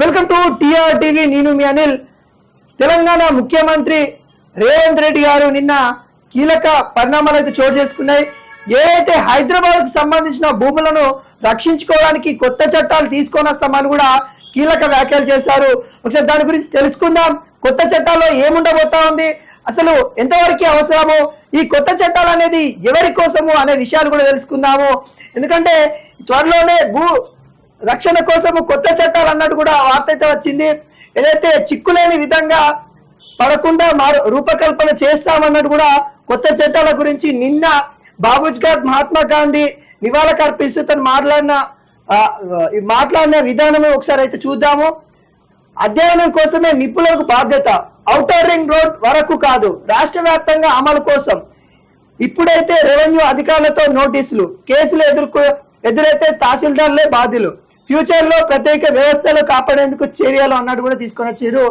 Welcome to TR TV నేను మీ అనిల్. తెలంగాణ ముఖ్యమంత్రి రేవంత్ రెడ్డి గారు నిన్న కీలక పరిణామాలు అయితే చోటు చేసుకున్నాయి. ఏదైతే హైదరాబాద్కు సంబంధించిన భూములను రక్షించుకోవడానికి కొత్త చట్టాలు తీసుకొని వస్తామని కూడా కీలక వ్యాఖ్యలు చేశారు. ఒకసారి దాని గురించి తెలుసుకుందాం. కొత్త చట్టాల్లో ఏముండబోతా ఉంది? అసలు ఎంతవరకు అవసరము? ఈ కొత్త చట్టాలు అనేది ఎవరి కోసము అనే విషయాలు కూడా తెలుసుకుందాము. ఎందుకంటే త్వరలోనే భూ రక్షణ కోసము కొత్త చట్టాలు అన్నట్టు కూడా వార్త అయితే వచ్చింది. ఏదైతే చిక్కులేని విధంగా పడకుండా మారు రూపకల్పన చేస్తామన్నట్టు కూడా కొత్త చట్టాల గురించి నిన్న బాబుజ్ గారు మహాత్మా గాంధీ నివాళులు అర్పిస్తూ తను మాట్లాడిన మాట్లాడిన విధానము ఒకసారి అయితే చూద్దాము. అధ్యయనం కోసమే నిపుణులకు బాధ్యత. ఔటర్ రింగ్ రోడ్ వరకు కాదు రాష్ట్ర వ్యాప్తంగా అమలు కోసం. ఇప్పుడైతే రెవెన్యూ అధికారులతో నోటీసులు కేసులు ఎదుర్కొ ఎదురైతే తహసీల్దార్లే బాధ్యులు. ఫ్యూచర్లో ప్రత్యేక వ్యవస్థలు కాపాడేందుకు చర్యలు అన్నట్టు కూడా తీసుకొని వచ్చారు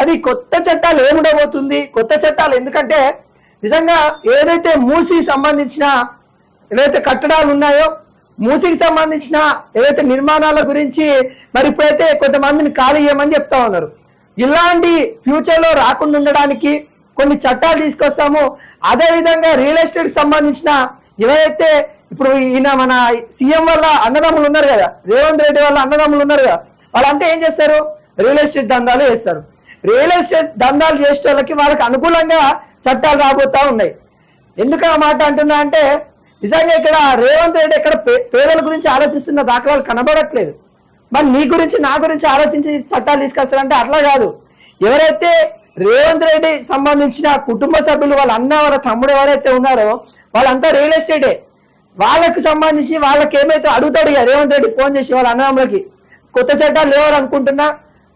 అది కొత్త చట్టాలు ఏముండబోతుంది? కొత్త చట్టాలు ఎందుకంటే నిజంగా ఏదైతే మూసి సంబంధించిన ఏవైతే కట్టడాలు ఉన్నాయో మూసికి సంబంధించిన ఏవైతే నిర్మాణాల గురించి మరి ఇప్పుడైతే కొంతమందిని ఖాళీ చేయమని చెప్తా ఉన్నారు. ఇలాంటి ఫ్యూచర్లో రాకుండా ఉండడానికి కొన్ని చట్టాలు తీసుకొస్తాము. అదే విధంగా రియల్ ఎస్టేట్ సంబంధించిన ఏవైతే ఇప్పుడు ఈయన మన సీఎం వల్ల అన్నదమ్ములు ఉన్నారు కదా రేవంత్ రెడ్డి వల్ల అన్నదమ్ములు ఉన్నారు కదా వాళ్ళంతా ఏం చేస్తారు? రియల్ ఎస్టేట్ దందాలు చేస్తారు. రియల్ ఎస్టేట్ దందాలు చేసే వాళ్ళకి వాళ్ళకి అనుకూలంగా చట్టాలు రాబోతా ఉన్నాయి. ఎందుకు ఆ మాట అంటున్నా అంటే నిజంగా ఇక్కడ రేవంత్ రెడ్డి ఇక్కడ పే- పేదల గురించి ఆలోచిస్తున్న దాఖలాలు కనబడట్లేదు. మరి నీ గురించి నా గురించి ఆలోచించి చట్టాలు తీసుకొస్తారంటే అట్లా కాదు. ఎవరైతే రేవంత్ రెడ్డి సంబంధించిన కుటుంబ సభ్యులు వాళ్ళ అన్న వాళ్ళ తమ్ముడు ఎవరైతే ఉన్నారో వాళ్ళంతా రియల్ ఎస్టేటే. వాళ్ళకు సంబంధించి వాళ్ళకి ఏమైతే అడుగుతాడు రేవంత్ రెడ్డి ఫోన్ చేసి వాళ్ళ అన్నదమ్ములకి కొత్త చట్టాలు లేవని అనుకుంటున్నా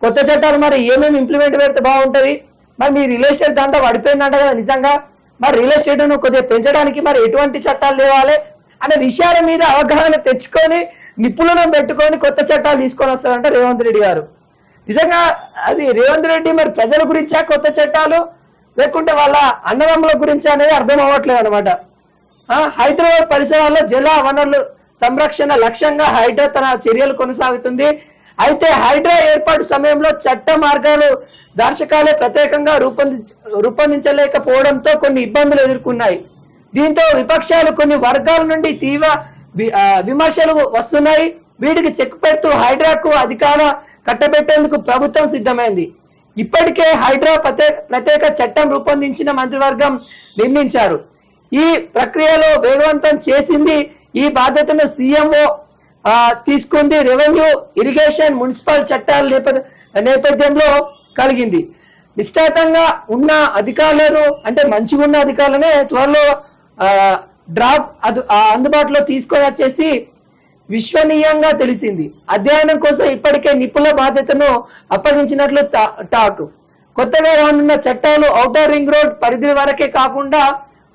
కొత్త చట్టాలు మరి ఏమేమి ఇంప్లిమెంట్ పెడితే బాగుంటది? మరి మీ రియల్ ఎస్టేట్ దాంట్లో పడిపోయిందంట కదా నిజంగా. మరి రియల్ ఎస్టేట్ను కొద్దిగా పెంచడానికి మరి ఎటువంటి చట్టాలు లేవాలి అనే విషయాల మీద అవగాహన తెచ్చుకొని నిపుణులను పెట్టుకొని కొత్త చట్టాలు తీసుకొని వస్తారంట రేవంత్ రెడ్డి గారు. నిజంగా అది రేవంత్ రెడ్డి మరి ప్రజల గురించా కొత్త చట్టాలు? లేకుంటే వాళ్ళ అన్నదమ్ముల గురించి అనేది అర్థం అవ్వట్లేదు అనమాట హైదరాబాద్ పరిసరాల్లో జల వనరులు సంరక్షణ లక్ష్యంగా హైడ్రా తన చర్యలు కొనసాగుతుంది. అయితే హైడ్రా ఏర్పాటు సమయంలో చట్ట మార్గాలు దర్శకాలే ప్రత్యేకంగా రూపొందించ రూపొందించలేకపోవడంతో కొన్ని ఇబ్బందులు ఎదుర్కొన్నాయి. దీంతో విపక్షాలు కొన్ని వర్గాల నుండి తీవ్ర వి- విమర్శలు వస్తున్నాయి. వీటికి చెక్ పెడుతూ హైడ్రాకు అధికార కట్టబెట్టేందుకు ప్రభుత్వం సిద్ధమైంది. ఇప్పటికే హైడ్రా ప్రత్యేక ప్రత్యేక చట్టం రూపొందించిన మంత్రివర్గం నిర్మించారు ఈ ప్రక్రియలో వేగవంతం చేసింది ఈ బాధ్యతను సీఎంఓ తీసుకుంది రెవెన్యూ ఇరిగేషన్ మున్సిపల్ చట్టాల నేపథ్య నేపథ్యంలో కలిగింది. నిష్ఠాతంగా ఉన్న అధికారులను అంటే మంచిగా ఉన్న అధికారులనే త్వరలో డ్రాప్ అందుబాటులో తీసుకొని వచ్చేసి విశ్వనీయంగా తెలిసింది. అధ్యయనం కోసం ఇప్పటికే నిపుణుల బాధ్యతను అప్పగించినట్లు టా- టాక్. కొత్తగా రానున్న చట్టాలు ఔటర్ రింగ్ రోడ్ పరిధి వరకే కాకుండా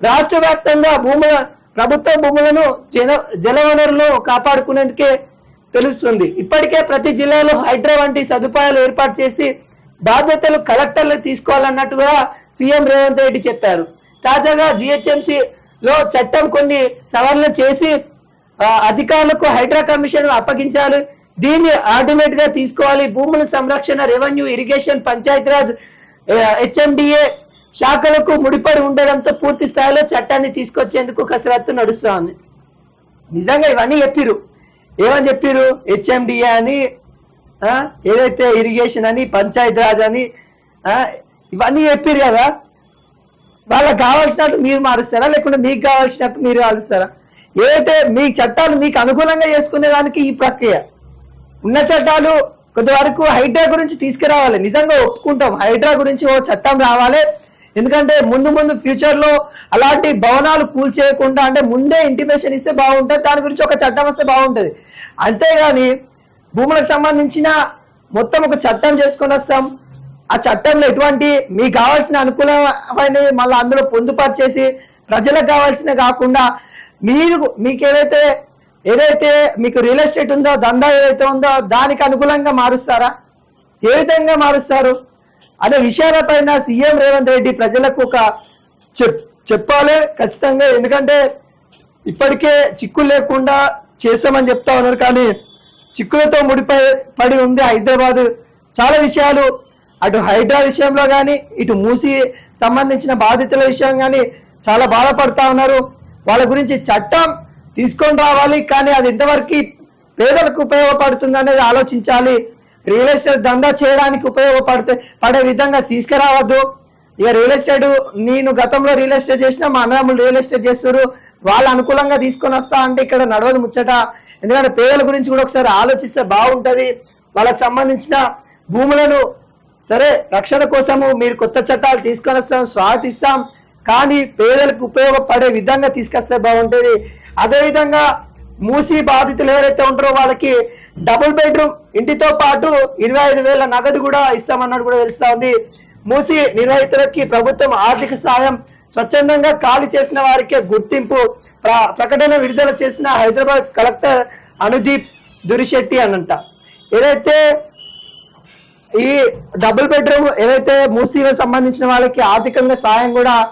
రాష్ట్ర వ్యాప్తంగా భూముల ప్రభుత్వ భూములను జల జలవనరులను కాపాడుకునేందుకే తెలుస్తుంది. ఇప్పటికే ప్రతి జిల్లాలో హైడ్రా వంటి సదుపాయాలు ఏర్పాటు చేసి బాధ్యతలు కలెక్టర్లు తీసుకోవాలన్నట్టుగా సీఎం రేవంత్ రెడ్డి చెప్పారు. తాజాగా జిహెచ్ఎంసీ లో చట్టం కొన్ని సవరణలు చేసి అధికారులకు హైడ్రా కమిషన్ అప్పగించాలి. దీన్ని ఆర్డినేట్గా తీసుకోవాలి. భూముల సంరక్షణ రెవెన్యూ ఇరిగేషన్ పంచాయతీరాజ్ హెచ్ఎండిఏ శాఖలకు ముడిపడి ఉండడంతో పూర్తి స్థాయిలో చట్టాన్ని తీసుకొచ్చేందుకు కసరత్తు నడుస్తోంది. నిజంగా ఇవన్నీ చెప్పిరు ఏమని చెప్పిరు హెచ్ఎండిఏ అని ఏదైతే ఇరిగేషన్ అని పంచాయత్ రాజ్ అని ఇవన్నీ చెప్పిరు కదా. వాళ్ళకి కావాల్సినట్టు మీరు మారుస్తారా? లేకుంటే మీకు కావాల్సినట్టు మీరు మారుస్తారా? ఏదైతే మీ చట్టాలు మీకు అనుకూలంగా చేసుకునే దానికి ఈ ప్రక్రియ. ఉన్న చట్టాలు కొంతవరకు హైడ్రా గురించి తీసుకురావాలి. నిజంగా ఒప్పుకుంటాం. హైడ్రా గురించి ఓ చట్టం రావాలి. ఎందుకంటే ముందు ముందు ఫ్యూచర్లో అలాంటి భవనాలు కూల్చేయకుండా అంటే ముందే ఇంటిమేషన్ ఇస్తే బాగుంటుంది దాని గురించి ఒక చట్టం వస్తే బాగుంటుంది. అంతేగాని భూములకు సంబంధించిన మొత్తం ఒక చట్టం చేసుకొని వస్తాం. ఆ చట్టంలో ఎటువంటి మీకు కావాల్సిన అనుకూలమైన మళ్ళీ అందులో పొందుపరిచేసి ప్రజలకు కావాల్సిన కాకుండా మీరు మీకు ఏదైతే ఏదైతే మీకు రియల్ ఎస్టేట్ ఉందో దందా ఏదైతే ఉందో దానికి అనుకూలంగా మారుస్తారా? ఏ విధంగా మారుస్తారు? అనే విషయాలపైన సీఎం రేవంత్ రెడ్డి ప్రజలకు ఒక చెప్ చెప్పాలి ఖచ్చితంగా. ఎందుకంటే ఇప్పటికే చిక్కులు లేకుండా చేస్తామని చెప్తా ఉన్నారు. కానీ చిక్కులతో ముడిపై పడి ఉంది హైదరాబాద్. చాలా విషయాలు అటు హైడ్రా విషయంలో కానీ ఇటు మూసి సంబంధించిన బాధితుల విషయం కానీ చాలా బాధపడతా ఉన్నారు. వాళ్ళ గురించి చట్టం తీసుకొని రావాలి. కానీ అది ఎంతవరకు పేదలకు ఉపయోగపడుతుంది అనేది ఆలోచించాలి. రియల్ ఎస్టేట్ దందా చేయడానికి ఉపయోగపడితే పడే విధంగా తీసుకురావద్దు. ఇక రియల్ ఎస్టేట్ నేను గతంలో రియల్ ఎస్టేట్ చేసిన మా అన్నదమ్ములు రియల్ ఎస్టేట్ చేస్తారు వాళ్ళు అనుకూలంగా తీసుకొని వస్తా అంటే ఇక్కడ నడవదు ముచ్చట. ఎందుకంటే పేదల గురించి కూడా ఒకసారి ఆలోచిస్తే బాగుంటది. వాళ్ళకి సంబంధించిన భూములను సరే రక్షణ కోసము మీరు కొత్త చట్టాలు తీసుకొని వస్తాం స్వాగతిస్తాం. కానీ పేదలకు ఉపయోగపడే విధంగా తీసుకొస్తే బాగుంటుంది. అదేవిధంగా మూసి బాధితులు ఎవరైతే ఉంటారో వాళ్ళకి డబుల్ బెడ్రూమ్ ఇంటితో పాటు ఇరవై ఐదు వేల నగదు కూడా ఇస్తామన్నట్టు కూడా తెలుస్తా ఉంది. మూసి నిర్వహితులకి ప్రభుత్వం ఆర్థిక సాయం స్వచ్ఛందంగా ఖాళీ చేసిన వారికే గుర్తింపు ప్ర- ప్రకటన విడుదల చేసిన హైదరాబాద్ కలెక్టర్ అనుదీప్ దురిశెట్టి అనంట. ఏదైతే ఈ డబుల్ బెడ్రూమ్ ఏదైతే మూసీకి సంబంధించిన వాళ్ళకి ఆర్థికంగా సాయం కూడా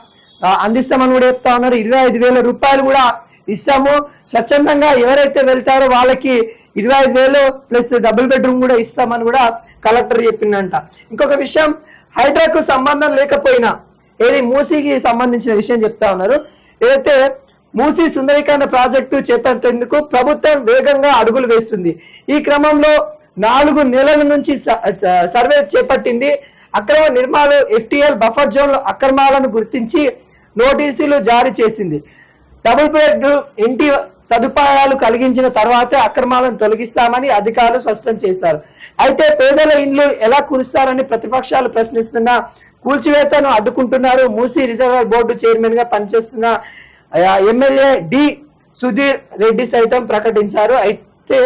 అందిస్తామని కూడా చెప్తా ఉన్నారు. ఇరవై ఐదు వేల రూపాయలు కూడా ఇస్తాము. స్వచ్ఛందంగా ఎవరైతే వెళ్తారో వాళ్ళకి ఇరవై ఐదు వేలు ప్లస్ డబుల్ బెడ్రూమ్ కూడా ఇస్తామని కూడా కలెక్టర్ చెప్పిందంట. ఇంకొక విషయం హైడ్రాకు సంబంధం లేకపోయినా ఏది మూసీకి సంబంధించిన విషయం చెప్తా ఉన్నారు. ఏదైతే మూసీ సుందరీకరణ ప్రాజెక్టు చేపట్టేందుకు ప్రభుత్వం వేగంగా అడుగులు వేస్తుంది. ఈ క్రమంలో నాలుగు నెలల నుంచి స- సర్వే చేపట్టింది. అక్రమ నిర్మాణాలు ఎఫ్టీఎల్ బఫర్ జోన్ అక్రమాలను గుర్తించి నోటీసులు జారీ చేసింది. డబుల్ బెడ్ ఇంటి సదుపాయాలు కలిగించిన తర్వాతే అక్రమాలను తొలగిస్తామని అధికారులు స్పష్టం చేశారు. అయితే పేదల ఇండ్లు ఎలా కురుస్తారని ప్రతిపక్షాలు ప్రశ్నిస్తున్న కూల్చివేతను అడ్డుకుంటున్నారు మూసీ రిజర్వ్ బోర్డు చైర్మన్గా పనిచేస్తున్న ఎమ్మెల్యే డి సుధీర్ రెడ్డి సైతం ప్రకటించారు. అయితే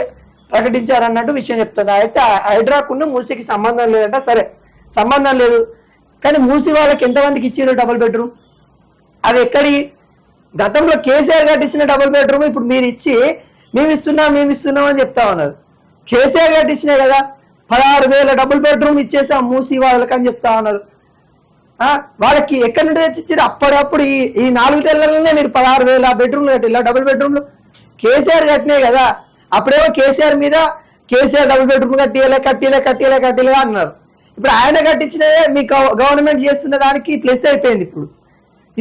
ప్రకటించారు అన్నట్టు విషయం చెప్తున్నారు అయితే హైడ్రాకున్న మూసీకి సంబంధం లేదంట. సరే సంబంధం లేదు. కానీ మూసి వాళ్ళకి ఎంతమందికి ఇచ్చారు డబుల్ బెడ్రూమ్? అవి ఎక్కడి గతంలో కేసీఆర్ కట్టించిన డబుల్ బెడ్రూమ్ ఇప్పుడు మీరు ఇచ్చి మేము ఇస్తున్నాం మేము ఇస్తున్నాం అని చెప్తా ఉన్నారు. కేసీఆర్ కట్టించినాయి కదా పదహారు వేల డబుల్ బెడ్రూమ్ ఇచ్చేసాం మూసి వాళ్ళకి అని చెప్తా ఉన్నారు. వాళ్ళకి ఎక్కడి నుండి తెచ్చిచ్చారు? అప్పుడప్పుడు ఈ ఈ నాలుగు నెలలనే మీరు పదహారు వేల బెడ్రూమ్లు కట్టిల్లా డబుల్ బెడ్రూమ్లు కేసీఆర్ కట్టినాయి కదా అప్పుడేమో కేసీఆర్ మీద కేసీఆర్ డబుల్ బెడ్రూమ్ కట్టియలే కట్టియలే కట్టియలే కట్టియలే అన్నారు. ఇప్పుడు ఆయన కట్టించినదే మీ గవర్నమెంట్ చేస్తున్న దానికి ప్లస్ అయిపోయింది ఇప్పుడు.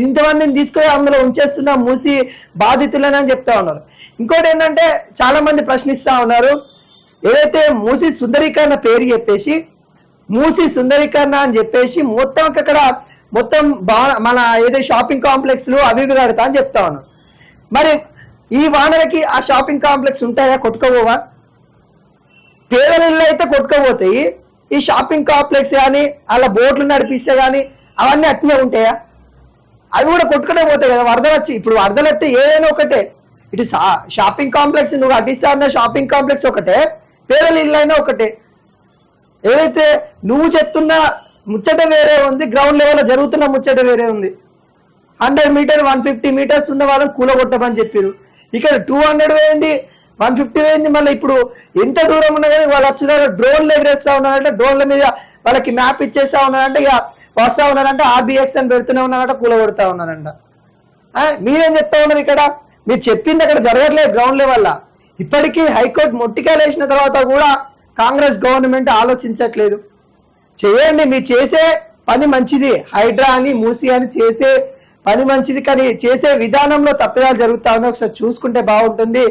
ఇంతమందిని తీసుకొని అందులో ఉంచేస్తున్న మూసి బాధితులని అని చెప్తా ఉన్నారు. ఇంకోటి ఏంటంటే చాలా మంది ప్రశ్నిస్తా ఉన్నారు. ఏదైతే మూసి సుందరీకరణ పేరు చెప్పేసి మూసి సుందరీకరణ అని చెప్పేసి మొత్తం అక్కడ మొత్తం బా మన ఏదో షాపింగ్ కాంప్లెక్స్లు అవి ఇవి కడతా అని చెప్తా ఉన్నారు. మరి ఈ వానలకి ఆ షాపింగ్ కాంప్లెక్స్ ఉంటాయా? కొట్టుకోవా పేదల ఇళ్ళు అయితే కొట్టుకోపోతాయి. ఈ షాపింగ్ కాంప్లెక్స్ కానీ అలా బోట్లు నడిపిస్తే కానీ అవన్నీ అట్నే ఉంటాయా? అవి కూడా కొట్టుకునే పోతాయి కదా వరదలు వచ్చి ఇప్పుడు వరదలు వస్తే ఏదైనా ఒకటే. ఇటు షాపింగ్ కాంప్లెక్స్ నువ్వు అడ్డిస్తా అన్న షాపింగ్ కాంప్లెక్స్ ఒకటే పేదల ఇల్లు అయినా ఒకటే. ఏదైతే నువ్వు చెప్తున్న ముచ్చట వేరే ఉంది గ్రౌండ్ లెవెల్లో జరుగుతున్న ముచ్చట వేరే ఉంది. Hundred meter one fifty meters ఉన్న వాళ్ళని కూలగొట్టమని చెప్పారు ఇక్కడ టూ హండ్రెడ్ వేయింది వన్ ఫిఫ్టీ వేయింది మళ్ళీ ఇప్పుడు ఎంత దూరం ఉన్నా కానీ వాళ్ళు వచ్చిన డ్రోన్లు ఎగరేస్తా ఉన్నారంటే డ్రోన్ల మీద వాళ్ళకి మ్యాప్ ఇచ్చేస్తా ఉన్నారంటే ఇక వస్తా ఉన్నారంట ఆర్బిఎక్స్ అని పెడుతూనే ఉన్నారంట కూలగొడుతూ ఉన్నారంట. మీరేం చెప్తా ఉన్నారు ఇక్కడ? మీరు చెప్పింది అక్కడ జరగట్లేదు గ్రౌండ్ లెవెల్ ఇప్పటికీ హైకోర్టు మొట్టికాలేసిన తర్వాత కూడా కాంగ్రెస్ గవర్నమెంట్ ఆలోచించట్లేదు. చేయండి మీరు చేసే పని మంచిది. హైడ్రా అని మూసి అని చేసే పని మంచిది కానీ చేసే విధానంలో తప్పిదాలు జరుగుతా ఉన్నాయి. ఒకసారి చూసుకుంటే బాగుంటుంది.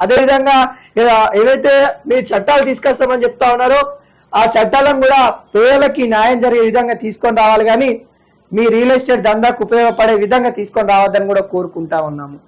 అదేవిధంగా ఏదైతే ఏవైతే మీరు చట్టాలు తీసుకొస్తామని చెప్తా ఉన్నారో ఆ చట్టాలను కూడా పేదలకి న్యాయం జరిగే విధంగా తీసుకొని రావాలి కానీ మీ రియల్ ఎస్టేట్ దందాకు ఉపయోగపడే విధంగా తీసుకొని రావద్దని కూడా కోరుకుంటా ఉన్నాము.